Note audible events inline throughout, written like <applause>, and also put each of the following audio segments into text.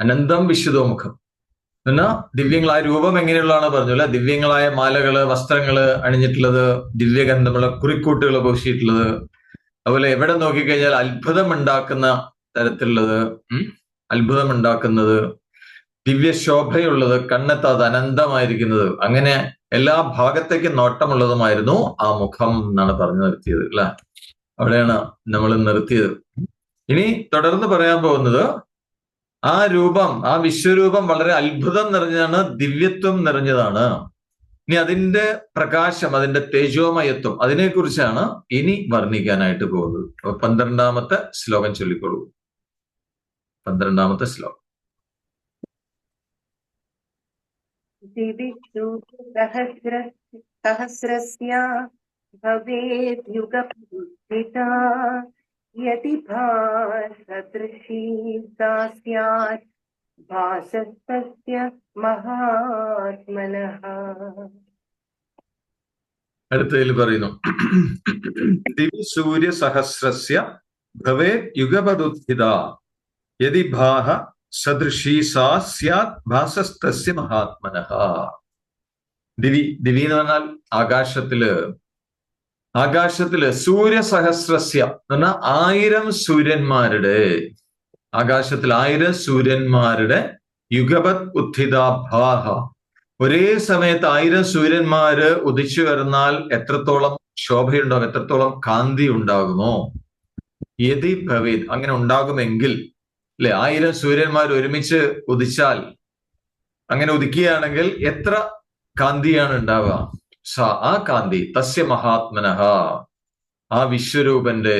അനന്തം വിശുദ്ധോമുഖം. എന്നാ ദിവ്യങ്ങളായ രൂപം എങ്ങനെയുള്ളതാണ് പറഞ്ഞു അല്ലെ? ദിവ്യങ്ങളായ മാലകൾ വസ്ത്രങ്ങൾ അണിഞ്ഞിട്ടുള്ളത് ദിവ്യഗന്ധമുള്ള കുറിക്കൂട്ടുകൾ ഉപയോഗിച്ചിട്ടുള്ളത് അതുപോലെ എവിടെ നോക്കിക്കഴിഞ്ഞാൽ അത്ഭുതം ഉണ്ടാക്കുന്ന തരത്തിലുള്ളത് അത്ഭുതം ഉണ്ടാക്കുന്നത് ദിവ്യശോഭയുള്ളത് കണ്ണെത്താതെ അനന്തമായിരിക്കുന്നത് അങ്ങനെ എല്ലാ ഭാഗത്തേക്കും നോട്ടമുള്ളതുമായിരുന്നു ആ മുഖം എന്നാണ് പറഞ്ഞു നിർത്തിയത് അല്ലെ? അവിടെയാണ് നമ്മൾ നിർത്തിയത്. ഇനി തുടർന്ന് പറയാൻ പോകുന്നത് ആ രൂപം ആ വിശ്വരൂപം വളരെ അത്ഭുതം നിറഞ്ഞതാണ് ദിവ്യത്വം നിറഞ്ഞതാണ്. ഇനി അതിന്റെ പ്രകാശം അതിന്റെ തേജോമയത്വം അതിനെക്കുറിച്ചാണ് ഇനി വർണിക്കാനായിട്ട് പോകുന്നത്. അപ്പൊ പന്ത്രണ്ടാമത്തെ ശ്ലോകം ചൊല്ലിക്കൊള്ളു. പന്ത്രണ്ടാമത്തെ ശ്ലോകം. സഹസ്രസ്യ ഭവേദ്യുഗ यदि भासदृशी सा स्यात् भासस्तस्य महात्मनः അടുത്തതിൽ പറയുന്നു ദിവി സൂര്യ സഹസ്രസ്യ ഭവേ യുഗപദുത്ഥിത യതി ഭാഹ സദൃശീ സാ സ്യാത് ഭാസസ്തസ്യ മഹാത്മനഃ ദിവി ദിവി എന്ന് പറഞ്ഞാൽ ആകാശത്തില് ആകാശത്തിൽ സൂര്യ സഹസ്രസ്യ എന്ന് പറഞ്ഞാൽ ആയിരം സൂര്യന്മാരുടെ ആകാശത്തിൽ ആയിരം സൂര്യന്മാരുടെ യുഗപത് ഉദ്ധിതാഭാഹ. ഒരേ സമയത്ത് ആയിരം സൂര്യന്മാര് ഉദിച്ചു വരുന്നാൽ എത്രത്തോളം ശോഭയുണ്ടാകും എത്രത്തോളം കാന്തി ഉണ്ടാകുമോ? യതി ഭവേത്. അങ്ങനെ ഉണ്ടാകുമെങ്കിൽ അല്ലെ ആയിരം സൂര്യന്മാർ ഒരുമിച്ച് ഉദിച്ചാൽ അങ്ങനെ ഉദിക്കുകയാണെങ്കിൽ എത്ര കാന്തിയാണ് ഉണ്ടാവുക? സ ആ കാന്തി തസ്യ മഹാത്മനഹ ആ വിശ്വരൂപന്റെ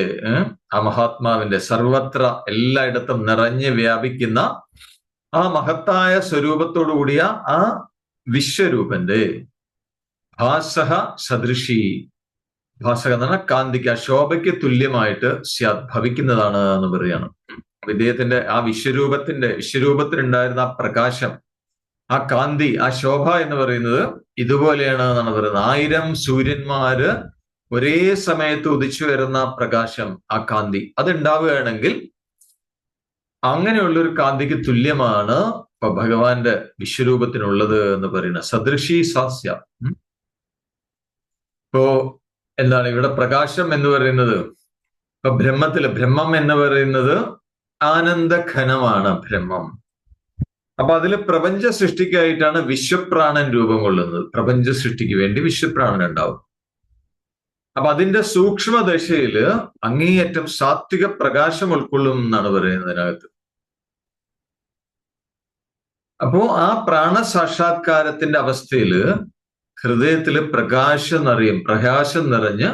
ആ മഹാത്മാവിന്റെ സർവത്ര എല്ലായിടത്തും നിറഞ്ഞ് വ്യാപിക്കുന്ന ആ മഹത്തായ സ്വരൂപത്തോടു കൂടിയ ആ വിശ്വരൂപന്റെ. ഭാസഹ സദൃശി. ഭാസക എന്ന് പറഞ്ഞാൽ കാന്തിക്ക് ആ ശോഭയ്ക്ക് തുല്യമായിട്ട് ഭവിക്കുന്നതാണ് എന്ന് പറയാണ് അപ്പൊ ഇദ്ദേഹത്തിന്റെ ആ വിശ്വരൂപത്തിന്റെ വിശ്വരൂപത്തിലുണ്ടായിരുന്ന ആ പ്രകാശം ആ കാന്തി ആ ശോഭ എന്ന് പറയുന്നത് ഇതുപോലെയാണ് എന്നാണ് പറയുന്നത്. ആയിരം സൂര്യന്മാര് ഒരേ സമയത്ത് ഉദിച്ചു വരുന്ന പ്രകാശം ആ കാന്തി. അത് ഉണ്ടാവുകയാണെങ്കിൽ അങ്ങനെയുള്ള ഒരു കാന്തിക്ക് തുല്യമാണ് ഇപ്പൊ ഭഗവാന്റെ വിശ്വരൂപത്തിനുള്ളത് എന്ന് പറയുന്നത്. സദൃശി സാസ്യ. ഇപ്പോ എന്താണ് ഇവിടെ പ്രകാശം എന്ന് പറയുന്നത്? ഇപ്പൊ ബ്രഹ്മത്തിൽ ബ്രഹ്മം എന്ന് പറയുന്നത് ആനന്ദഘനമാണ് ബ്രഹ്മം. അപ്പൊ അതിൽ പ്രപഞ്ച സൃഷ്ടിക്കായിട്ടാണ് വിശ്വപ്രാണൻ രൂപം കൊള്ളുന്നത്. പ്രപഞ്ച സൃഷ്ടിക്ക് വേണ്ടി വിശ്വപ്രാണൻ ഉണ്ടാവും. അപ്പൊ അതിന്റെ സൂക്ഷ്മദശയിൽ അങ്ങേയറ്റം സാത്വിക പ്രകാശം ഉൾക്കൊള്ളും എന്നാണ് പറയുന്നത് അതിനകത്ത് അപ്പോ ആ പ്രാണസാക്ഷാത്കാരത്തിന്റെ അവസ്ഥയിൽ ഹൃദയത്തിൽ പ്രകാശം നിറയും പ്രകാശം നിറഞ്ഞ്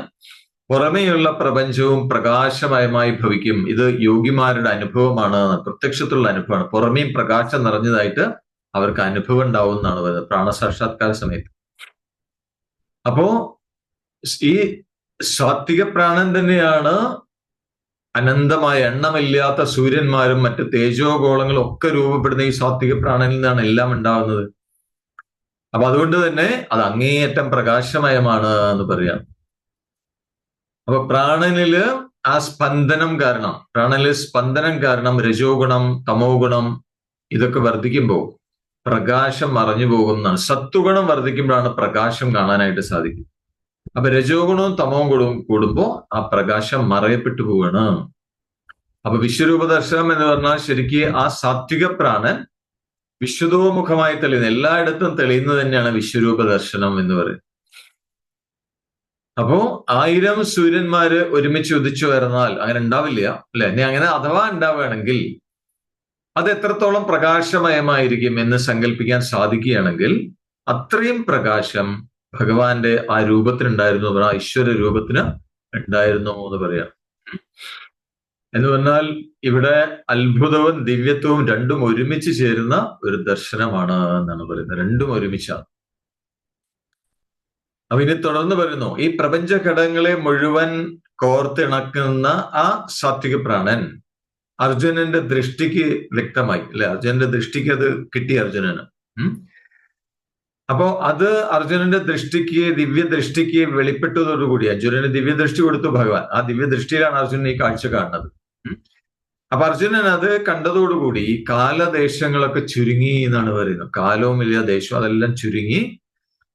പുറമേയുള്ള പ്രപഞ്ചവും പ്രകാശമയമായി ഭവിക്കും. ഇത് യോഗിമാരുടെ അനുഭവമാണ് പ്രത്യക്ഷത്തിലുള്ള അനുഭവമാണ്. പുറമേയും പ്രകാശം നിറഞ്ഞതായിട്ട് അവർക്ക് അനുഭവം ഉണ്ടാവും എന്നാണ് പറയുന്നത് പ്രാണസാക്ഷാത്കാര സമയത്ത്. അപ്പോ ഈ സാത്വിക പ്രാണൻ തന്നെയാണ് അനന്തമായ എണ്ണമില്ലാത്ത സൂര്യന്മാരും മറ്റ് തേജോഗോളങ്ങളും ഒക്കെ രൂപപ്പെടുന്ന ഈ സാത്വിക പ്രാണനിൽ നിന്നാണ് എല്ലാം ഉണ്ടാകുന്നത്. അപ്പൊ അതുകൊണ്ട് തന്നെ അത് അങ്ങേയറ്റം പ്രകാശമയമാണ് എന്ന് പറയാം. അപ്പൊ പ്രാണനിൽ ആ സ്പന്ദനം കാരണം പ്രാണനിൽ സ്പന്ദനം കാരണം രജോ ഗുണം തമോ ഗുണം ഇതൊക്കെ വർദ്ധിക്കുമ്പോൾ പ്രകാശം മറഞ്ഞു പോകുന്നതാണ്. സത്വഗുണം വർദ്ധിക്കുമ്പോഴാണ് പ്രകാശം കാണാനായിട്ട് സാധിക്കും. അപ്പൊ രജോ ഗുണവും തമോ ഗുണവും കൂടുമ്പോൾ ആ പ്രകാശം മറയപ്പെട്ടു പോവാണ്. അപ്പൊ വിശ്വരൂപ ദർശനം എന്ന് പറഞ്ഞാൽ ശരിക്ക് ആ സാത്വിക പ്രാണൻ വിശ്വതോമുഖമായി തെളിയുന്ന എല്ലായിടത്തും തെളിയുന്നത് തന്നെയാണ് വിശ്വരൂപ ദർശനം എന്ന് പറയുന്നത്. അപ്പോ ആയിരം സൂര്യന്മാര് ഒരുമിച്ച് ഉദിച്ചു വരുന്നാൽ അങ്ങനെ ഉണ്ടാവില്ല അല്ലെ? ഇനി അങ്ങനെ അഥവാ ഉണ്ടാവുകയാണെങ്കിൽ അത് എത്രത്തോളം പ്രകാശമയമായിരിക്കും എന്ന് സങ്കല്പിക്കാൻ സാധിക്കുകയാണെങ്കിൽ അത്രയും പ്രകാശം ഭഗവാന്റെ ആ രൂപത്തിനുണ്ടായിരുന്നു ആ ഈശ്വര രൂപത്തിന് ഉണ്ടായിരുന്നു എന്ന് പറയാം. എന്ന് പറഞ്ഞാൽ ഇവിടെ അത്ഭുതവും ദിവ്യത്വവും രണ്ടും ഒരുമിച്ച് ചേരുന്ന ഒരു ദർശനമാണ് എന്നാണ് പറയുന്നത്. രണ്ടും ഒരുമിച്ചാണ്. അപ്പൊ ഇനി തുടർന്ന് വരുന്നു. ഈ പ്രപഞ്ച ഘടകങ്ങളെ മുഴുവൻ കോർത്തിണക്കുന്ന ആ സാത്വിക പ്രാണൻ അർജുനന്റെ ദൃഷ്ടിക്ക് വ്യക്തമായി. അല്ലെ? അർജുനന്റെ ദൃഷ്ടിക്ക് അത് കിട്ടി അർജുനന്. അപ്പോ അത് അർജുനന്റെ ദൃഷ്ടിക്ക് ദിവ്യ ദൃഷ്ടിക്ക് വെളിപ്പെട്ടതോടുകൂടി അർജുനന് ദിവ്യ ദൃഷ്ടി കൊടുത്തു ഭഗവാൻ. ആ ദിവ്യ ദൃഷ്ടിയിലാണ് അർജുനൻ ഈ കാഴ്ച കാണുന്നത്. അപ്പൊ അർജുനൻ അത് കണ്ടതോടുകൂടി കാലദേശങ്ങളൊക്കെ ചുരുങ്ങി എന്നാണ് പറയുന്നത്. കാലവും ഇല്ല ദേശവും അതെല്ലാം ചുരുങ്ങി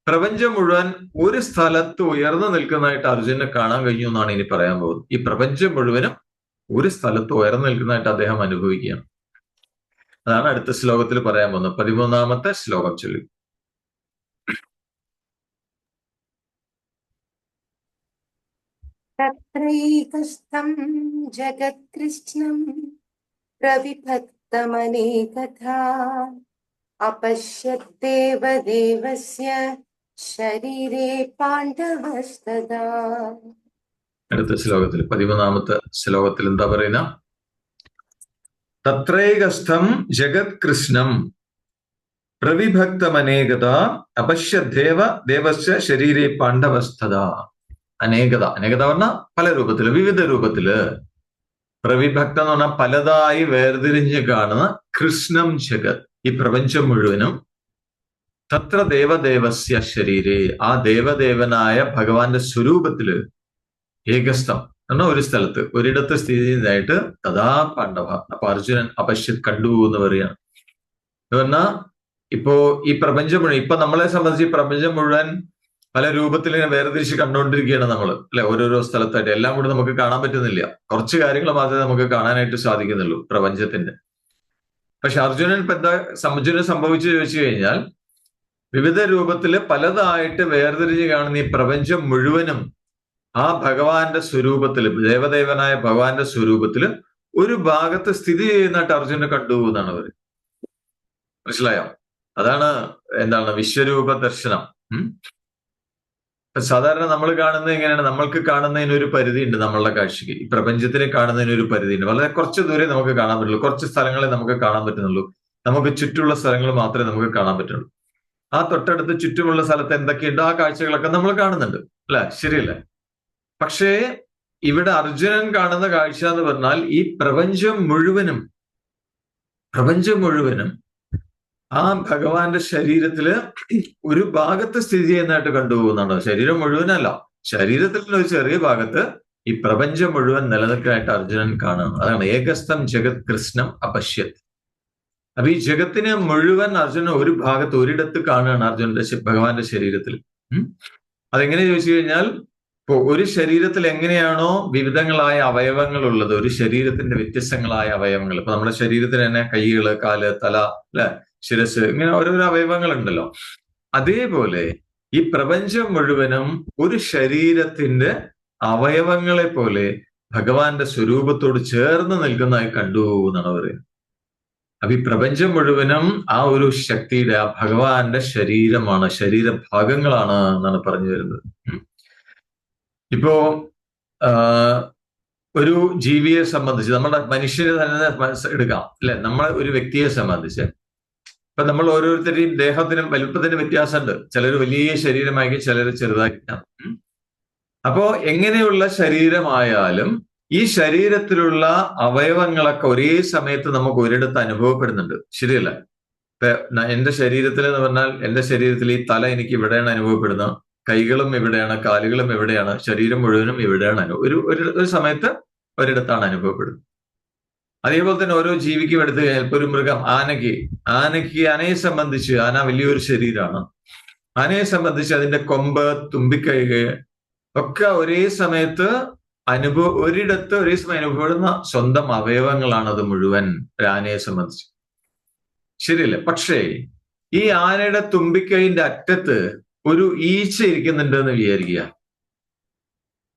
പ്രപഞ്ചം മുഴുവൻ ഒരു സ്ഥലത്ത് ഉയർന്നു നിൽക്കുന്നതായിട്ട് അർജുനെ കാണാൻ കഴിഞ്ഞു എന്നാണ് ഇനി പറയാൻ പോകുന്നത്. ഈ പ്രപഞ്ചം മുഴുവനും ഒരു സ്ഥലത്ത് ഉയർന്നു നിൽക്കുന്നതായിട്ട് അദ്ദേഹം അനുഭവിക്കുകയാണ്. അതാണ് അടുത്ത ശ്ലോകത്തിൽ പറയാൻ പോകുന്നത്. പതിമൂന്നാമത്തെ ശ്ലോകം ചൊല്ലി. തത്രൈകസ്ഥം ജഗത്കൃഷ്ണം പ്രവിഭക്തമനേകഥ. അപശ്യദേവദേവസ്യ ശരീരേ അടുത്ത ശ്ലോകത്തിൽ പതിമൂന്നാമത്തെ ശ്ലോകത്തിൽ എന്താ പറയുന്ന? തത്രൈകസ്ഥം ജഗത്കൃഷ്ണം പ്രവിഭക്തമനേകത അപശ്യദേവ ദേവസ്യ ശരീരേ പാണ്ഡവസ്ഥത അനേകത. അനേകത പറഞ്ഞ പല രൂപത്തിൽ വിവിധ രൂപത്തിൽ. പ്രവിഭക്തം എന്ന് പറഞ്ഞാൽ പലതായി വേർതിരിഞ്ഞ് കാണുന്ന കൃഷ്ണം ജഗത് ഈ പ്രപഞ്ചം മുഴുവനും. തത്ര ദേവദേവസ്യ ശരീരേ. ആ ദേവദേവനായ ഭഗവാന്റെ സ്വരൂപത്തിൽ ഏകസ്ഥം എന്ന ഒരു സ്ഥലത്ത് ഒരിടത്ത് സ്ഥിതി ചെയ്തതായിട്ട് തഥാ പാണ്ഡവ. അപ്പൊ അർജുനൻ അപശ്യ കണ്ടു എന്ന് പറയാണ് എന്ന് പറഞ്ഞാ ഇപ്പോ ഈ പ്രപഞ്ചം മുഴുവൻ ഇപ്പൊ നമ്മളെ സംബന്ധിച്ച് ഈ പ്രപഞ്ചം മുഴുവൻ പല രൂപത്തിൽ ഇങ്ങനെ വേർതിരിച്ച് കണ്ടുകൊണ്ടിരിക്കുകയാണ് നമ്മൾ അല്ലെ? ഓരോരോ സ്ഥലത്തായിട്ട് എല്ലാം കൂടി നമുക്ക് കാണാൻ പറ്റുന്നില്ല. കുറച്ച് കാര്യങ്ങൾ മാത്രമേ നമുക്ക് കാണാനായിട്ട് സാധിക്കുന്നുള്ളൂ പ്രപഞ്ചത്തിന്റെ. പക്ഷെ അർജുനൻ ഇപ്പൊ എന്താ സംഭവിച്ചു ചോദിച്ചു കഴിഞ്ഞാൽ വിവിധ രൂപത്തിൽ പലതായിട്ട് വേർതിരിഞ്ഞ് കാണുന്ന ഈ പ്രപഞ്ചം മുഴുവനും ആ ഭഗവാന്റെ സ്വരൂപത്തിൽ ദേവദേവനായ ഭഗവാന്റെ സ്വരൂപത്തിൽ ഒരു ഭാഗത്ത് സ്ഥിതി ചെയ്യുന്നതായിട്ട് അർജുനെ കണ്ടു എന്നാണ് അവർ. മനസ്സിലായോ? അതാണ് എന്താണ് വിശ്വരൂപ ദർശനം. സാധാരണ നമ്മൾ കാണുന്നത് എങ്ങനെയാണ് നമ്മൾക്ക് കാണുന്നതിന് ഒരു പരിധിയുണ്ട് നമ്മളുടെ കാഴ്ചക്ക് ഈ പ്രപഞ്ചത്തിനെ കാണുന്നതിന് ഒരു പരിധിയുണ്ട്. വളരെ കുറച്ച് ദൂരെ നമുക്ക് കാണാൻ പറ്റുള്ളൂ. കുറച്ച് സ്ഥലങ്ങളെ നമുക്ക് കാണാൻ പറ്റുന്നുള്ളൂ. നമുക്ക് ചുറ്റുള്ള സ്ഥലങ്ങൾ മാത്രമേ നമുക്ക് കാണാൻ പറ്റുള്ളൂ. ആ തൊട്ടടുത്ത് ചുറ്റുമുള്ള സ്ഥലത്ത് എന്തൊക്കെയുണ്ടോ? ആ കാഴ്ചകളൊക്കെ നമ്മൾ കാണുന്നുണ്ട്. അല്ലെ? ശരിയല്ലേ? പക്ഷേ ഇവിടെ അർജുനൻ കാണുന്ന കാഴ്ച എന്ന് പറഞ്ഞാൽ ഈ പ്രപഞ്ചം മുഴുവനും പ്രപഞ്ചം മുഴുവനും ആ ഭഗവാന്റെ ശരീരത്തിൽ ഒരു ഭാഗത്ത് സ്ഥിതി ചെയ്യുന്നതായിട്ട് കണ്ടുപോകുന്നുണ്ട് ശരീരം മുഴുവനല്ല. ശരീരത്തിൽ ഒരു ചെറിയ ഭാഗത്ത് ഈ പ്രപഞ്ചം മുഴുവൻ നിലനിൽക്കാനായിട്ട് അർജുനൻ കാണുന്നു. അതാണ് ഏകസ്ഥം ജഗത് കൃഷ്ണം അപശ്യത് അപ്പൊ ഈ ജഗത്തിനെ മുഴുവൻ അർജുന ഒരു ഭാഗത്ത് ഒരിടത്ത് കാണുകയാണ് അർജുനന്റെ ഭഗവാന്റെ ശരീരത്തിൽ. അതെങ്ങനെ ചോദിച്ചു കഴിഞ്ഞാൽ ഇപ്പോ ഒരു ശരീരത്തിൽ എങ്ങനെയാണോ വിവിധങ്ങളായ അവയവങ്ങൾ ഉള്ളത് ഒരു ശരീരത്തിന്റെ വ്യത്യസ്തങ്ങളായ അവയവങ്ങൾ. ഇപ്പൊ നമ്മുടെ ശരീരത്തിന് തന്നെ കൈകൾ കാൽ തല അല്ലെ? ശിരസ് ഇങ്ങനെ ഓരോരോ അവയവങ്ങൾ ഉണ്ടല്ലോ അതേപോലെ ഈ പ്രപഞ്ചം മുഴുവനും ഒരു ശരീരത്തിന്റെ അവയവങ്ങളെ പോലെ ഭഗവാന്റെ സ്വരൂപത്തോട് ചേർന്ന് നിൽക്കുന്നതായി കണ്ടു എന്നാണ് പറയുന്നത്. അപ്പൊ ഈ പ്രപഞ്ചം മുഴുവനും ആ ഒരു ശക്തിയുടെ ആ ഭഗവാന്റെ ശരീരമാണ് ശരീരഭാഗങ്ങളാണ് എന്നാണ് പറഞ്ഞു വരുന്നത്. ഇപ്പോ ഒരു ജീവിയെ സംബന്ധിച്ച് നമ്മുടെ മനുഷ്യരെ തന്നെ എടുക്കാം അല്ലെ? നമ്മളെ ഒരു വ്യക്തിയെ സംബന്ധിച്ച്. ഇപ്പൊ നമ്മൾ ഓരോരുത്തരുടെയും ദേഹത്തിനും വലുപ്പത്തിന് വ്യത്യാസമുണ്ട്. ചിലർ വലിയ ശരീരമായിരിക്കും ചിലർ ചെറുതായിരിക്കാം. അപ്പോ എങ്ങനെയുള്ള ശരീരമായാലും ഈ ശരീരത്തിലുള്ള അവയവങ്ങളൊക്കെ ഒരേ സമയത്ത് നമുക്ക് ഒരിടത്ത് അനുഭവപ്പെടുന്നുണ്ട്. ശരിയല്ല? ഇപ്പൊ എന്റെ ശരീരത്തിൽ എന്ന് പറഞ്ഞാൽ എന്റെ ശരീരത്തിൽ ഈ തല എനിക്ക് ഇവിടെയാണ് അനുഭവപ്പെടുന്നത്. കൈകളും ഇവിടെയാണ് കാലുകളും എവിടെയാണ് ശരീരം മുഴുവനും ഇവിടെയാണ് ഒരു ഒരു സമയത്ത് ഒരിടത്താണ് അനുഭവപ്പെടുന്നത്. അതേപോലെ തന്നെ ഓരോ ജീവിക്കും എടുത്തു കഴിഞ്ഞാൽ ഇപ്പൊ ഒരു മൃഗം ആനയ്ക്ക് ആനയ്ക്ക് ആനയെ സംബന്ധിച്ച് ആന വലിയൊരു ശരീരമാണ്. ആനയെ സംബന്ധിച്ച് അതിന്റെ കൊമ്പ് തുമ്പിക്കൈ ഒക്കെ ഒരേ സമയത്ത് അനുഭവ ഒരിടത്ത് ഒരേ സമയം അനുഭവപ്പെടുന്ന സ്വന്തം അവയവങ്ങളാണ് അത് മുഴുവൻ ആനയെ സംബന്ധിച്ച്. ശരിയല്ലേ? പക്ഷേ ഈ ആനയുടെ തുമ്പിക്കൈന്റെ അറ്റത്ത് ഒരു ഈച്ച ഇരിക്കുന്നുണ്ട് എന്ന് വിചാരിക്കുക.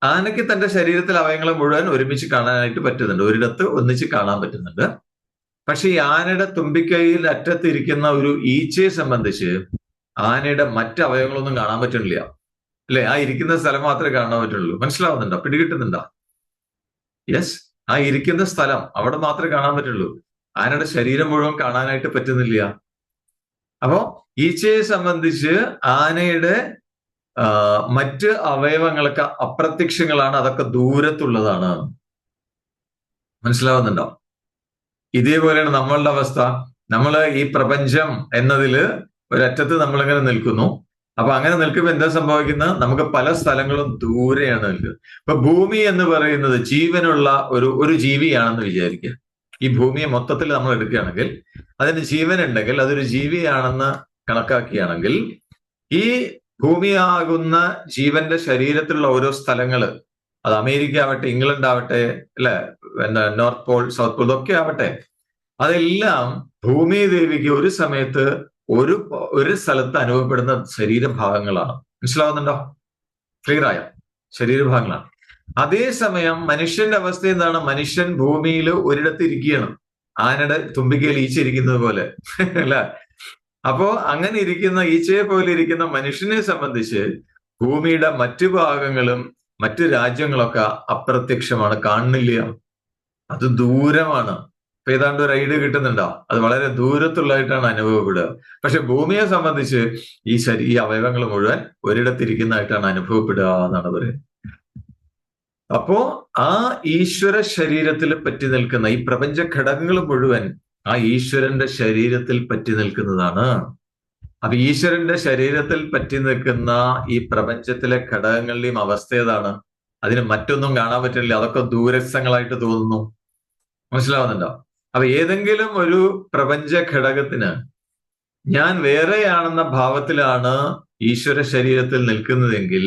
ആനയ്ക്ക് തന്റെ ശരീരത്തിൽ അവയങ്ങളെ മുഴുവൻ ഒരുമിച്ച് കാണാനായിട്ട് പറ്റുന്നുണ്ട്. ഒരിടത്ത് ഒന്നിച്ച് കാണാൻ പറ്റുന്നുണ്ട്. പക്ഷെ ഈ ആനയുടെ തുമ്പിക്കൈയിൽ അറ്റത്ത് ഇരിക്കുന്ന ഒരു ഈച്ചയെ സംബന്ധിച്ച് ആനയുടെ മറ്റ് അവയവങ്ങളൊന്നും കാണാൻ പറ്റുന്നില്ല. അല്ലെ ആ ഇരിക്കുന്ന സ്ഥലം മാത്രമേ കാണാൻ പറ്റുള്ളൂ. മനസ്സിലാവുന്നുണ്ടോ? പിടികിട്ടുന്നുണ്ടോ? യെസ് ആ ഇരിക്കുന്ന സ്ഥലം അവിടെ മാത്രമേ കാണാൻ പറ്റുള്ളൂ. ആനയുടെ ശരീരം മുഴുവൻ കാണാനായിട്ട് പറ്റുന്നില്ല. അപ്പോ ഈച്ചയെ സംബന്ധിച്ച് ആനയുടെ മറ്റ് അവയവങ്ങളൊക്കെ അപ്രത്യക്ഷങ്ങളാണ്. അതൊക്കെ ദൂരത്തുള്ളതാണ്. മനസ്സിലാവുന്നുണ്ടോ? ഇതേപോലെയാണ് നമ്മളുടെ അവസ്ഥ. നമ്മൾ ഈ പ്രപഞ്ചം എന്നതിൽ ഒരറ്റത്ത് നമ്മളിങ്ങനെ നിൽക്കുന്നു. അപ്പൊ അങ്ങനെ നിൽക്കുമ്പോൾ എന്താ സംഭവിക്കുന്നത്? നമുക്ക് പല സ്ഥലങ്ങളും ദൂരെയാണ് നിൽക്കുന്നത്. ഇപ്പൊ ഭൂമി എന്ന് പറയുന്നത് ജീവനുള്ള ഒരു ഒരു ജീവിയാണെന്ന് വിചാരിക്കുക. ഈ ഭൂമിയെ മൊത്തത്തിൽ നമ്മൾ എടുക്കുകയാണെങ്കിൽ അതിന് ജീവൻ ഉണ്ടെങ്കിൽ അതൊരു ജീവിയാണെന്ന് കണക്കാക്കുകയാണെങ്കിൽ ഈ ഭൂമിയാകുന്ന ജീവന്റെ ശരീരത്തിലുള്ള ഓരോ സ്ഥലങ്ങൾ അത് അമേരിക്ക ആവട്ടെ ഇംഗ്ലണ്ട് ആവട്ടെ അല്ലെ? എന്താ നോർത്ത് പോൾ സൗത്ത് പോൾ ഇതൊക്കെ ആവട്ടെ അതെല്ലാം ഭൂമി ദേവിക്ക് ഒരു സമയത്ത് ഒരു ഒരു സ്ഥലത്ത് അനുഭവപ്പെടുന്ന ശരീരഭാഗങ്ങളാണ്. മനസ്സിലാവുന്നുണ്ടോ? ക്ലിയർ ആയ? ശരീരഭാഗങ്ങളാണ്. അതേസമയം മനുഷ്യന്റെ അവസ്ഥ എന്താണ്? മനുഷ്യൻ ഭൂമിയിൽ ഒരിടത്ത് ഇരിക്കുകയാണ് ആനയുടെ തുമ്പിക്കയിൽ ഈച്ചിരിക്കുന്നത് പോലെ. <laughs> അല്ല? അപ്പോ അങ്ങനെ ഇരിക്കുന്ന ഈച്ചയെ പോലെ ഇരിക്കുന്ന മനുഷ്യനെ സംബന്ധിച്ച് ഭൂമിയുടെ മറ്റു ഭാഗങ്ങളും മറ്റു രാജ്യങ്ങളൊക്കെ അപ്രത്യക്ഷമാണ്. കാണുന്നില്ല. അത് ദൂരമാണ്. ഏതാണ്ട് ഒരു ഐഡിയ കിട്ടുന്നുണ്ടോ? അത് വളരെ ദൂരത്തുള്ളതായിട്ടാണ് അനുഭവപ്പെടുക. പക്ഷെ ഭൂമിയെ സംബന്ധിച്ച് ഈ ശരീ ഈ അവയവങ്ങൾ മുഴുവൻ ഒരിടത്തിരിക്കുന്നതായിട്ടാണ് അനുഭവപ്പെടുക എന്നാണ് പറയുന്നത്. അപ്പോ ആ ഈശ്വര ശരീരത്തിൽ പറ്റി നിൽക്കുന്ന ഈ പ്രപഞ്ച ഘടകങ്ങൾ മുഴുവൻ ആ ഈശ്വരന്റെ ശരീരത്തിൽ പറ്റി നിൽക്കുന്നതാണ്. അപ്പൊ ഈശ്വരന്റെ ശരീരത്തിൽ പറ്റി നിൽക്കുന്ന ഈ പ്രപഞ്ചത്തിലെ ഘടകങ്ങളുടെയും അവസ്ഥ ഏതാണ്? അതിന് മറ്റൊന്നും കാണാൻ പറ്റില്ല. അതൊക്കെ ദൂരസ്ഥങ്ങളായിട്ട് തോന്നുന്നു. മനസ്സിലാവുന്നുണ്ടോ? അപ്പൊ ഏതെങ്കിലും ഒരു പ്രപഞ്ച ഘടകത്തിന് ഞാൻ വേറെയാണെന്ന ഭാവത്തിലാണ് ഈശ്വര ശരീരത്തിൽ നിൽക്കുന്നതെങ്കിൽ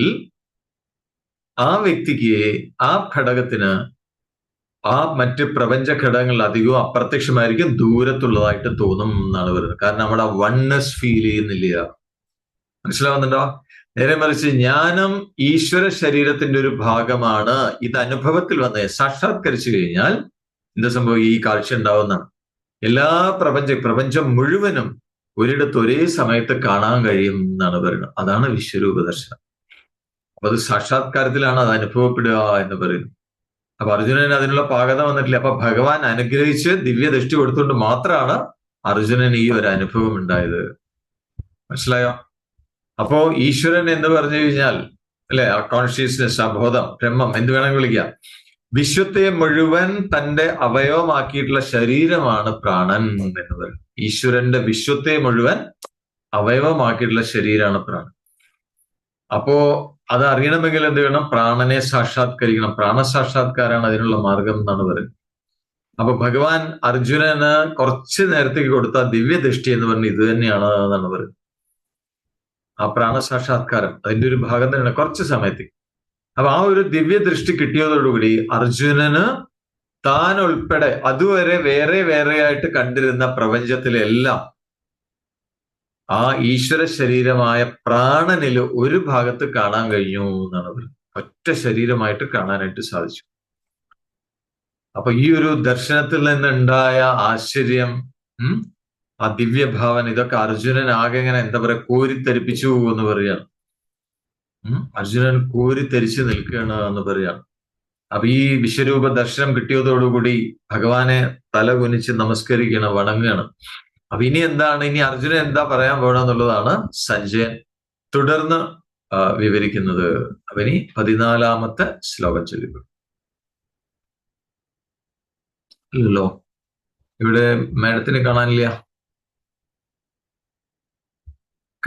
ആ വ്യക്തിക്ക് ആ ഘടകത്തിന് ആ മറ്റ് പ്രപഞ്ച ഘടകങ്ങൾ അധികവും അപ്രത്യക്ഷമായിരിക്കും ദൂരത്തുള്ളതായിട്ട് തോന്നും എന്നാണ് പറയുന്നത്. കാരണം നമ്മുടെ വണ്ണസ് ഫീൽ ചെയ്യുന്നില്ല. മനസ്സിലാവുന്നുണ്ടോ? നേരെ മറിച്ച് ജ്ഞാനം ഈശ്വര ശരീരത്തിന്റെ ഒരു ഭാഗമാണ്. ഇത് അനുഭവത്തിൽ വന്ന് സാക്ഷാത്കരിച്ചു കഴിഞ്ഞാൽ എന്താ സംഭവം? ഈ കാഴ്ച ഉണ്ടാവുന്നതാണ് എല്ലാ പ്രപഞ്ച പ്രപഞ്ചം മുഴുവനും ഒരിടത്ത് ഒരേ സമയത്ത് കാണാൻ കഴിയും എന്നാണ് പറയുന്നത്. അതാണ് വിശ്വരൂപ ദർശനം അപ്പൊ അത് സാക്ഷാത്കാരത്തിലാണ് അത് അനുഭവപ്പെടുക എന്ന് പറയുന്നത്. അപ്പൊ അർജുനന് അതിനുള്ള പാകത വന്നിട്ടില്ല. അപ്പൊ ഭഗവാൻ അനുഗ്രഹിച്ച് ദിവ്യ ദൃഷ്ടി കൊടുത്തുകൊണ്ട് മാത്രമാണ് അർജുനന് ഈ ഒരു അനുഭവം ഉണ്ടായത്. മനസ്സിലായോ? അപ്പോ ഈശ്വരൻ എന്ന് പറഞ്ഞു കഴിഞ്ഞാൽ അല്ലെ? കോൺഷ്യസ്നെസ് ആ ബോധം ബ്രഹ്മം എന്ത് വേണമെങ്കിൽ വിളിക്കാം. വിശ്വത്തെ മുഴുവൻ തന്റെ അവയവമാക്കിയിട്ടുള്ള ശരീരമാണ് പ്രാണൻ എന്ന് പറയുന്നത് ഈശ്വരന്റെ വിശ്വത്തെ മുഴുവൻ അവയവമാക്കിയിട്ടുള്ള ശരീരമാണ് പ്രാണൻ. അപ്പോ അത് അറിയണമെങ്കിൽ എന്ത് വേണം പ്രാണനെ സാക്ഷാത്കരിക്കണം. പ്രാണസാക്ഷാത്കാരാണ് അതിനുള്ള മാർഗം എന്നാണ് പറയുന്നത്. അപ്പൊ ഭഗവാൻ അർജുനന് കുറച്ച് നേരത്തേക്ക് കൊടുത്ത ദിവ്യദൃഷ്ടി എന്ന് പറഞ്ഞ് ഇത് തന്നെയാണ് എന്നാണ് പറയുന്നത്. ആ പ്രാണസാക്ഷാത്കാരം അതിന്റെ ഒരു ഭാഗം തന്നെയാണ് കുറച്ച് സമയത്തേക്ക്. അപ്പൊ ആ ഒരു ദിവ്യ ദൃഷ്ടി കിട്ടിയതോടുകൂടി അർജുനന് താൻ ഉൾപ്പെടെ അതുവരെ വേറെ വേറെ ആയിട്ട് കണ്ടിരുന്ന പ്രപഞ്ചത്തിലെല്ലാം ആ ഈശ്വര ശരീരമായ പ്രാണനിൽ ഒരു ഭാഗത്ത് കാണാൻ കഴിഞ്ഞു എന്നാണ് പറയുന്നത് ഒറ്റ ശരീരമായിട്ട് കാണാനായിട്ട് സാധിച്ചു. അപ്പൊ ഈ ഒരു ദർശനത്തിൽ നിന്നുണ്ടായ ആശ്ചര്യം ആ ദിവ്യഭാവൻ ഇതൊക്കെ അർജുനൻ ആകെ ഇങ്ങനെ എന്താ പറയാ കോരിത്തരിപ്പിച്ചു എന്ന് പറയാണ് അർജുനൻ കോരിത്തരിച്ചു നിൽക്കുകയാണ് എന്ന് പറയാം. അപ്പൊ ഈ വിശ്വരൂപ ദർശനം കിട്ടിയതോടുകൂടി ഭഗവാനെ തല കുനിച്ച് നമസ്കരിക്കണം വണങ്ങുകയാണ്. അപ്പൊ ഇനി എന്താണ് ഇനി അർജുനൻ എന്താ പറയാൻ വേണമെന്നുള്ളതാണ് സഞ്ജയൻ തുടർന്ന് വിവരിക്കുന്നത്. ഇനി പതിനാലാമത്തെ ശ്ലോകം ചൊല്ലുക. ഇല്ലല്ലോ. ഇവിടെ മേഡത്തിന് കാണാനില്ല.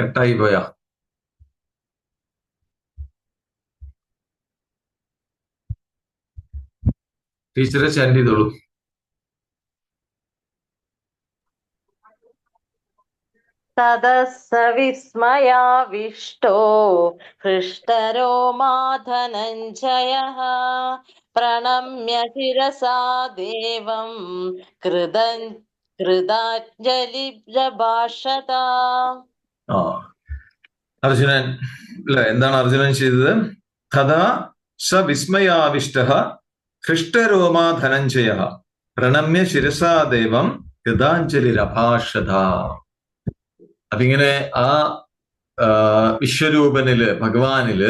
കട്ടായി പോയാ. ടീച്ചറെ ചാൻ ചെയ്തോളൂ. തദസ്സവിസ്മയാവിഷ്ടോ ഹൃഷ്ടരോ മാധനഞ്ജയ? പ്രണമ്യ ശിരസാ ദേവം കൃത കൃതാഞ്ജലിഭാഷത അർജുനൻ അല്ലെ എന്താണ് അർജുനൻ ചെയ്തത്? കഥ സ വിസ്മയാവിഷ്ട ഹൃഷ്ടരോമാ ധനഞ്ജയ പ്രണമ്യ ശിരസാ കൃതാഞ്ജലി രഭാഷത അതിങ്ങനെ ആ വിശ്വരൂപനിൽ ഭഗവാനിൽ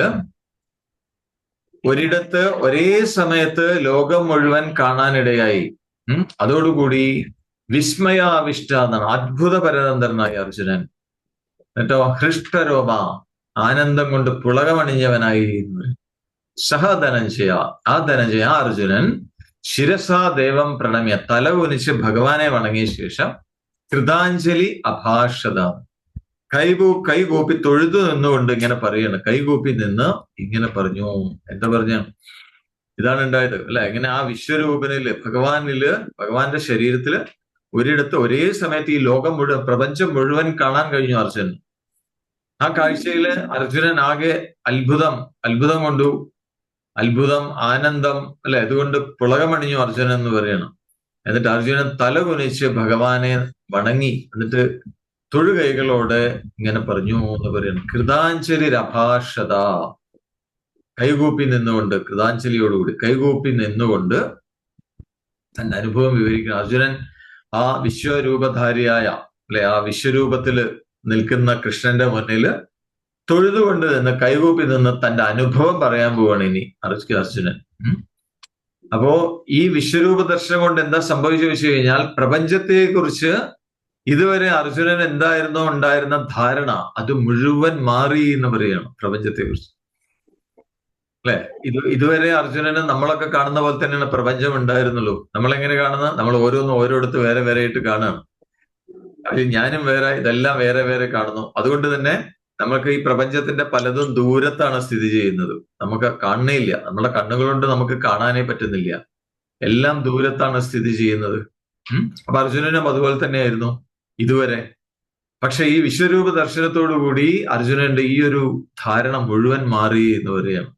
ഒരിടത്ത് ഒരേ സമയത്ത് ലോകം മുഴുവൻ കാണാനിടയായി. അതോടുകൂടി വിസ്മയാവിഷ്ട എന്നാണ് അത്ഭുതപരതന്ത്രനായി അർജുനൻ. എന്നിട്ടോ ഹൃഷ്ടരോമ ആനന്ദം കൊണ്ട് പുളകമണിഞ്ഞവനായി. സഹ ധനഞ്ജയ ആ ധനഞ്ജയ അർജുനൻ ശിരസാ ദേവം പ്രണമ്യ തല ഒനിച്ച് ഭഗവാനെ വണങ്ങിയ ശേഷം കൃതാഞ്ജലി അഭാഷത. കൈകൂ കൈകൂപ്പി തൊഴുതു നിന്നുകൊണ്ട് ഇങ്ങനെ പറയാണ് കൈകൂപ്പി നിന്ന് ഇങ്ങനെ പറഞ്ഞു. എന്താ പറഞ്ഞ? ഇതാണ് ഉണ്ടായത് അല്ലെ? ഇങ്ങനെ ആ വിശ്വരൂപനിൽ ഭഗവാനിൽ ഭഗവാന്റെ ശരീരത്തിൽ ഒരിടത്ത് ഒരേ സമയത്ത് ഈ ലോകം മുഴുവൻ പ്രപഞ്ചം മുഴുവൻ കാണാൻ കഴിഞ്ഞു അർജുനൻ ആ കാഴ്ചയിൽ അർജുനൻ ആകെ അത്ഭുതം അത്ഭുതം കൊണ്ടു അത്ഭുതം ആനന്ദം അല്ലെ? അതുകൊണ്ട് പുളകമണിഞ്ഞു അർജുനൻ എന്ന് പറയണം എന്നിട്ട് അർജുനൻ തല കുനിച്ച് ഭഗവാനെ വണങ്ങി. എന്നിട്ട് തൊഴുകൈകളോടെ ഇങ്ങനെ പറഞ്ഞു എന്ന് പറയണം കൃതാഞ്ജലി രഭാഷത. കൈകൂപ്പി നിന്നുകൊണ്ട് കൃതാഞ്ജലിയോടുകൂടി കൈകൂപ്പി നിന്നുകൊണ്ട് തന്റെ അനുഭവം വിവരിക്കുന്ന. അർജുനൻ ആ വിശ്വരൂപധാരിയായ അല്ലെ? ആ വിശ്വരൂപത്തിൽ നിൽക്കുന്ന കൃഷ്ണന്റെ മുന്നിൽ തൊഴുതുകൊണ്ട് നിന്ന് കൈകൂപ്പി നിന്ന് തന്റെ അനുഭവം പറയാൻ പോവാണ് ഇനി അർജു അർജുനൻ. അപ്പോ ഈ വിശ്വരൂപ ദർശനം കൊണ്ട് എന്താ സംഭവിച്ചു വെച്ച് കഴിഞ്ഞാൽ പ്രപഞ്ചത്തെ കുറിച്ച് ഇതുവരെ അർജുനൻ എന്തായിരുന്നോ ഉണ്ടായിരുന്ന ധാരണ അത് മുഴുവൻ മാറി എന്ന് പറയണം പ്രപഞ്ചത്തെ കുറിച്ച് അല്ലെ? ഇത് ഇതുവരെ അർജുനന് നമ്മളൊക്കെ കാണുന്ന പോലെ തന്നെയാണ് പ്രപഞ്ചം ഉണ്ടായിരുന്നുള്ളൂ. നമ്മൾ എങ്ങനെ കാണുന്നത്? നമ്മൾ ഓരോന്നും ഓരോടത്ത് വേറെ വേറെ ആയിട്ട് കാണുകയാണ്. അതിൽ ഞാനും വേറെ ഇതെല്ലാം വേറെ വേറെ കാണുന്നു. അതുകൊണ്ട് തന്നെ നമുക്ക് ഈ പ്രപഞ്ചത്തിന്റെ പലതും ദൂരത്താണ് സ്ഥിതി ചെയ്യുന്നത്. നമുക്ക് കാണുന്നില്ല നമ്മുടെ കണ്ണുകളുകൊണ്ട് നമുക്ക് കാണാനേ പറ്റുന്നില്ല. എല്ലാം ദൂരത്താണ് സ്ഥിതി ചെയ്യുന്നത്. അപ്പൊ അർജുനനും അതുപോലെ തന്നെയായിരുന്നു ഇതുവരെ. പക്ഷെ ഈ വിശ്വരൂപ ദർശനത്തോടുകൂടി അർജുനന്റെ ഈ ഒരു ധാരണ മുഴുവൻ മാറി എന്ന് പറയുകയാണ്.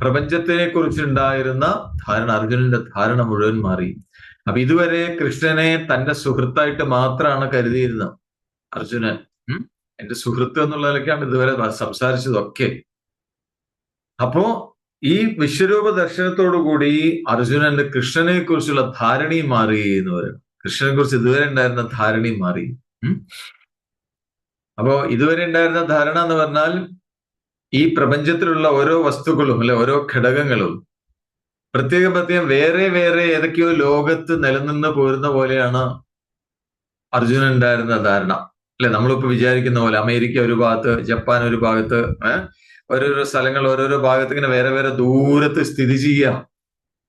പ്രപഞ്ചത്തിനെ കുറിച്ചുണ്ടായിരുന്ന ധാരണ അർജുനന്റെ ധാരണ മുഴുവൻ മാറി. അപ്പൊ ഇതുവരെ കൃഷ്ണനെ തന്റെ സുഹൃത്തായിട്ട് മാത്രമാണ് കരുതിയിരുന്നത് അർജുനൻ. എന്റെ സുഹൃത്ത് എന്നുള്ള നിലയ്ക്കാണ് ഇതുവരെ സംസാരിച്ചതൊക്കെ. അപ്പോ ഈ വിശ്വരൂപ ദർശനത്തോടുകൂടി അർജുനന്റെ കൃഷ്ണനെ കുറിച്ചുള്ള ധാരണയും മാറി എന്ന് പറയുന്നു. കൃഷ്ണനെ കുറിച്ച് ഇതുവരെ ഉണ്ടായിരുന്ന ധാരണയും മാറി. അപ്പോ ഇതുവരെ ഉണ്ടായിരുന്ന ധാരണ എന്ന് പറഞ്ഞാൽ ഈ പ്രപഞ്ചത്തിലുള്ള ഓരോ വസ്തുക്കളും അല്ലെ ഓരോ ഘടകങ്ങളും പ്രത്യേകം പ്രത്യേകം വേറെ വേറെ ഏതൊക്കെയോ ലോകത്ത് നിലനിന്ന് പോരുന്ന പോലെയാണ് അർജുനൻ ഉണ്ടായിരുന്ന ധാരണ. അല്ലെ നമ്മളിപ്പോ വിചാരിക്കുന്ന പോലെ അമേരിക്ക ഒരു ഭാഗത്ത് ജപ്പാൻ ഒരു ഭാഗത്ത് ഓരോരോ സ്ഥലങ്ങൾ ഓരോരോ ഭാഗത്ത് ഇങ്ങനെ വേറെ വേറെ ദൂരത്ത് സ്ഥിതി ചെയ്യാം.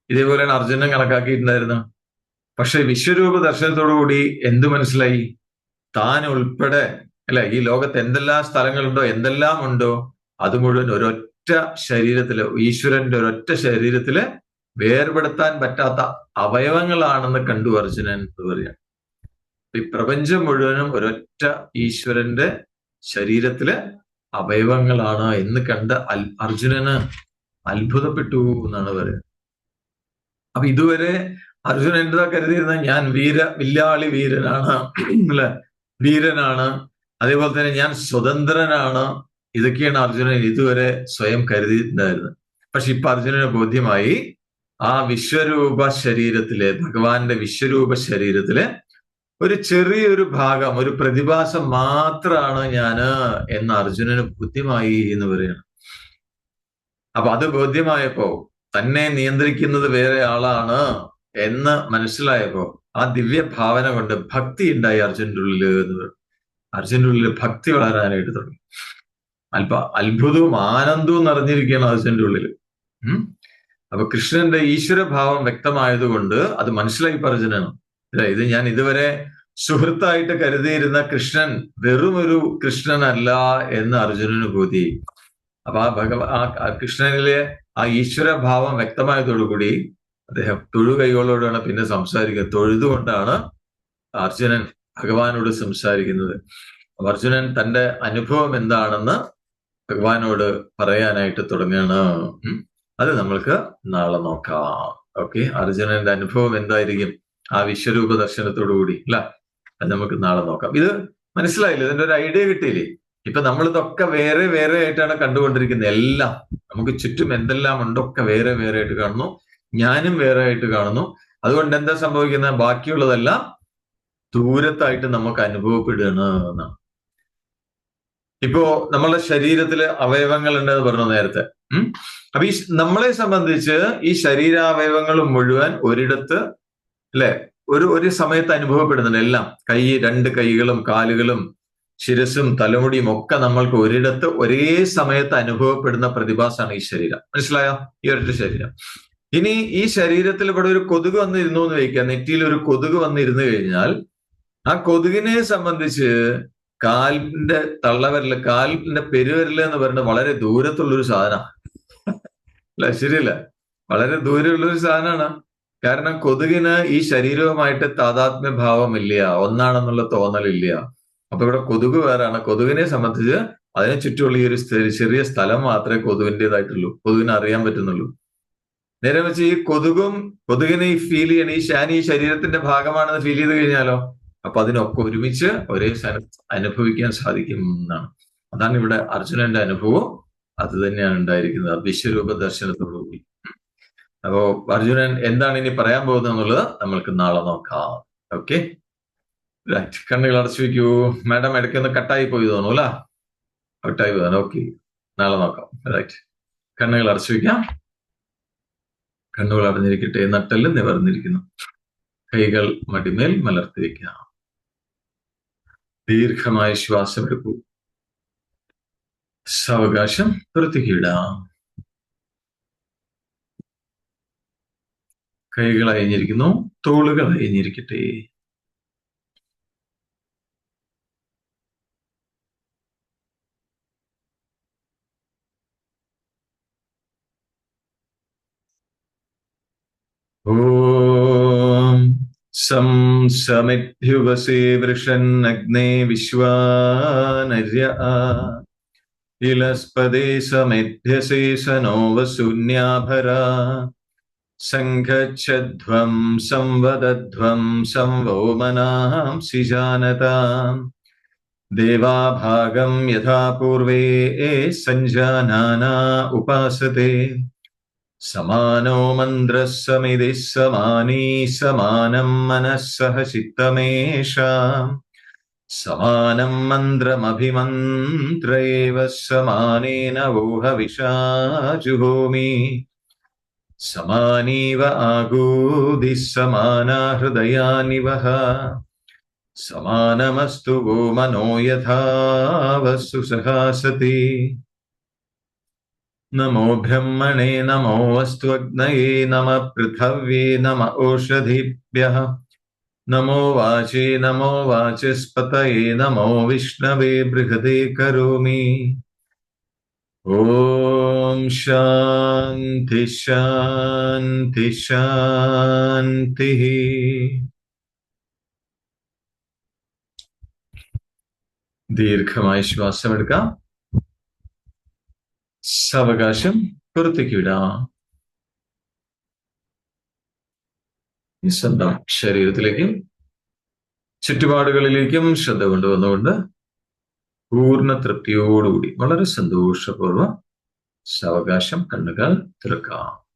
ഇതേപോലെയാണ് അർജുനൻ കണക്കാക്കിയിട്ടുണ്ടായിരുന്നത്. പക്ഷെ വിശ്വരൂപ ദർശനത്തോടുകൂടി എന്തു മനസ്സിലായി? താൻ ഉൾപ്പെടെ അല്ലെ ഈ ലോകത്ത് എന്തെല്ലാം സ്ഥലങ്ങളുണ്ടോ എന്തെല്ലാം ഉണ്ടോ അത് മുഴുവൻ ഒരൊറ്റ ശരീരത്തിൽ ഈശ്വരന്റെ ഒരൊറ്റ ശരീരത്തിൽ വേർപെടുത്താൻ പറ്റാത്ത അവയവങ്ങളാണെന്ന് കണ്ടു അർജുനൻ എന്ന് പറയാം. ഈ പ്രപഞ്ചം മുഴുവനും ഒരൊറ്റ ഈശ്വരന്റെ ശരീരത്തിലെ അവയവങ്ങളാണ് എന്ന് കണ്ട് അർജുനന് അത്ഭുതപ്പെട്ടു എന്നാണ് പറയുന്നത്. അപ്പൊ ഇതുവരെ അർജുനൻ എന്താ കരുതിയിരുന്ന? ഞാൻ വീര വില്ലാളി വീരനാണ് അല്ലെ? വീരനാണ്. അതേപോലെ തന്നെ ഞാൻ സ്വതന്ത്രനാണ്. ഇതൊക്കെയാണ് അർജുനൻ ഇതുവരെ സ്വയം കരുതിയിട്ടുണ്ടായിരുന്നത് പക്ഷെ ഇപ്പൊ അർജുനന് ബോധ്യമായി ആ വിശ്വരൂപ ശരീരത്തിലെ ഭഗവാന്റെ വിശ്വരൂപ ശരീരത്തിലെ ഒരു ചെറിയൊരു ഭാഗം ഒരു പ്രതിഭാസം മാത്രമാണ് ഞാൻ എന്ന് അർജുനന് ബുദ്ധിമായി എന്ന് പറയണം അപ്പൊ അത് ബോധ്യമായപ്പോ തന്നെ നിയന്ത്രിക്കുന്നത് വേറെ ആളാണ് എന്ന് മനസ്സിലായപ്പോ ആ ദിവ്യ ഭാവന കൊണ്ട് ഭക്തി ഉണ്ടായി അർജുന്റെ ഉള്ളിൽ എന്ന് പറയും അർജുന്റെ ഉള്ളിൽ ഭക്തി വളരാനായിട്ട് തുടങ്ങി. അല്പ അത്ഭുതവും ആനന്ദവും നിറഞ്ഞിരിക്കുകയാണ് അർജുന്റെ ഉള്ളിൽ അപ്പൊ കൃഷ്ണന്റെ ഈശ്വരഭാവം വ്യക്തമായതുകൊണ്ട് അത് മനസ്സിലായി അർജുനാണ് അല്ലെ? ഇത് ഞാൻ ഇതുവരെ സുഹൃത്തായിട്ട് കരുതിയിരുന്ന കൃഷ്ണൻ വെറുമൊരു കൃഷ്ണനല്ല എന്ന് അർജുനന് ബോധി അപ്പൊ ആ ഭഗവ ആ കൃഷ്ണനിലെ ആ ഈശ്വരഭാവം വ്യക്തമായതോടുകൂടി അദ്ദേഹം തൊഴു കൈകളോടാണ് പിന്നെ സംസാരിക്കുന്നത് തൊഴുതുകൊണ്ടാണ് അർജുനൻ ഭഗവാനോട് സംസാരിക്കുന്നത്. അർജുനൻ തന്റെ അനുഭവം എന്താണെന്ന് ഭഗവാനോട് പറയാനായിട്ട് തുടങ്ങുകയാണ് അത് നമ്മൾക്ക് നാളെ നോക്കാം. ഓക്കെ? അർജുനന്റെ അനുഭവം എന്തായിരിക്കും? ആ വിശ്വരൂപ ദർശനത്തോടു കൂടി അല്ല? അത് നമുക്ക് നാളെ നോക്കാം. ഇത് മനസ്സിലായില്ല? ഇതിന്റെ ഒരു ഐഡിയ കിട്ടിയില്ലേ? ഇപ്പൊ നമ്മൾ ഇതൊക്കെ വേറെ വേറെ ആയിട്ടാണ് കണ്ടുകൊണ്ടിരിക്കുന്നത്. എല്ലാം. നമുക്ക് ചുറ്റും എന്തെല്ലാം ഉണ്ടൊക്കെ വേറെ വേറെ ആയിട്ട് കാണുന്നു. ഞാനും വേറെ ആയിട്ട് കാണുന്നു. അതുകൊണ്ട് എന്താ സംഭവിക്കുന്നത്? ബാക്കിയുള്ളതെല്ലാം ദൂരത്തായിട്ട് നമുക്ക് അനുഭവപ്പെടുകയാണ് എന്നാണ്. ഇപ്പോ നമ്മളുടെ ശരീരത്തിൽ അവയവങ്ങൾ ഉണ്ടെന്ന് പറഞ്ഞു നേരത്തെ? ഉം? അപ്പൊ ഈ നമ്മളെ സംബന്ധിച്ച് ഈ ശരീരാവയവങ്ങൾ മുഴുവൻ ഒരിടത്ത് അല്ലെ? ഒരു ഒരു സമയത്ത് അനുഭവപ്പെടുന്നുണ്ട് എല്ലാം. കൈ രണ്ട് കൈകളും കാലുകളും ശിരസും തലമുടിയും ഒക്കെ നമ്മൾക്ക് ഒരിടത്ത് ഒരേ സമയത്ത് അനുഭവപ്പെടുന്ന പ്രതിഭാസമാണ് ഈ ശരീരം. മനസ്സിലായോ? ഈ ഒരൊറ്റ ശരീരം. ഇനി ഈ ശരീരത്തിൽ ഇവിടെ ഒരു കൊതുക് വന്നിരുന്നു എന്ന് വയ്ക്കുക നെറ്റിയിൽ ഒരു കൊതുക് വന്നിരുന്നു കഴിഞ്ഞാൽ ആ കൊതുകിനെ സംബന്ധിച്ച് കാലിന്റെ തള്ളവരൽ കാലിന്റെ പെരുവരൽ എന്ന് പറയുന്നത് വളരെ ദൂരത്തുള്ളൊരു സാധനമാണ്. അല്ല? ശരിയല്ല? വളരെ ദൂരെയുള്ള ഒരു സാധനമാണ്. കാരണം കൊതുകിന് ഈ ശരീരവുമായിട്ട് താതാത്മ്യ ഭാവമില്ല ഒന്നാണെന്നുള്ള തോന്നലില്ല. അപ്പൊ ഇവിടെ കൊതുക് വേറാണ്. കൊതുകിനെ സംബന്ധിച്ച് അതിനെ ചുറ്റുമുള്ള ഈ ഒരു ചെറിയ സ്ഥലം മാത്രമേ കൊതുകിന്റെതായിട്ടുള്ളൂ കൊതുകിനെ അറിയാൻ പറ്റുന്നുള്ളൂ. നേരെ വെച്ച് ഈ കൊതുകും കൊതുകിനെ ഈ ഫീൽ ചെയ്യണം ഈ ശാനി ഈ ശരീരത്തിന്റെ ഭാഗമാണെന്ന് ഫീൽ ചെയ്ത് കഴിഞ്ഞാലോ? അപ്പൊ അതിനൊക്കെ ഒരുമിച്ച് ഒരേ സ്ഥലം അനുഭവിക്കാൻ സാധിക്കും എന്നാണ്. അതാണ് ഇവിടെ അർജുനന്റെ അനുഭവം. അത് തന്നെയാണ് ഉണ്ടായിരിക്കുന്നത്. വിശ്വരൂപ ദർശനത്തോടുകൂടി അപ്പോ അർജുനൻ എന്താണ് ഇനി പറയാൻ പോകുന്നത് എന്നുള്ളത് നമ്മൾക്ക് നാളെ നോക്കാം. ഓക്കെ റൈറ്റ് കണ്ണുകൾ അടച്ചു വെക്കൂ മാഡം ഇടയ്ക്കൊന്ന് കട്ടായി പോയി അല്ല? കട്ടായി പോകാൻ ഓക്കെ നാളെ നോക്കാം. റൈറ്റ് കണ്ണുകൾ അടച്ചു വെക്കാം കണ്ണുകൾ അടഞ്ഞിരിക്കട്ടെ. നട്ടൽ നിവർന്നിരിക്കുന്നു. കൈകൾ മടിമേൽ മലർത്തി വെക്കാം ദീർഘമായ ശ്വാസം എടുക്കൂ സാവകാശം പുറത്തേക്കിടാം കൈകൾ അയഞ്ഞിരിക്കുന്നു തോളുകൾ അയഞ്ഞിരിക്കട്ടെ. ഓം സം വിശ്വാനര്യസ്പദേ വൃഷന്നഗ്നേ വിശ്വാനര്യ ഇലസ്പദേ सङ्घच्छध्वम् संवदध्वं संवो मनाम्सिजानताम् देवाभागं यथा पूर्वे ये सञ्जाना उपासते। समानो मन्द्रः समितिः समानी समानं समानम् मनःसह समानं मन्द्रमभिमन्त्र एव समानेन वोहविशा जुहोमि समानीव आगूदिः समाना हृदयानि वः समानमस्तु वो मनो यथा वस्तु सति नमो ब्रह्मणे, नमो वस्त्वग्नये नम पृथव्ये, नम ओषधिभ्यः नमो वाचे, नमो वाचस्पतये, नमो विष्णवे, बृहदे करोमि। ഓം ശാന്തി ശാന്തി ശാന്തി ദീർഘമായി ശ്വാസമെടുക്കാം സാവകാശം പുറത്തേക്ക് വിടാം സ്വന്തം ശരീരത്തിലേക്കും ചുറ്റുപാടുകളിലേക്കും ശ്രദ്ധ കൊണ്ടുവന്നുകൊണ്ട് പൂർണ തൃപ്തിയോടുകൂടി. വളരെ സന്തോഷപൂർവം സാവകാശം കണ്ണുകൾ തുറക്കാം.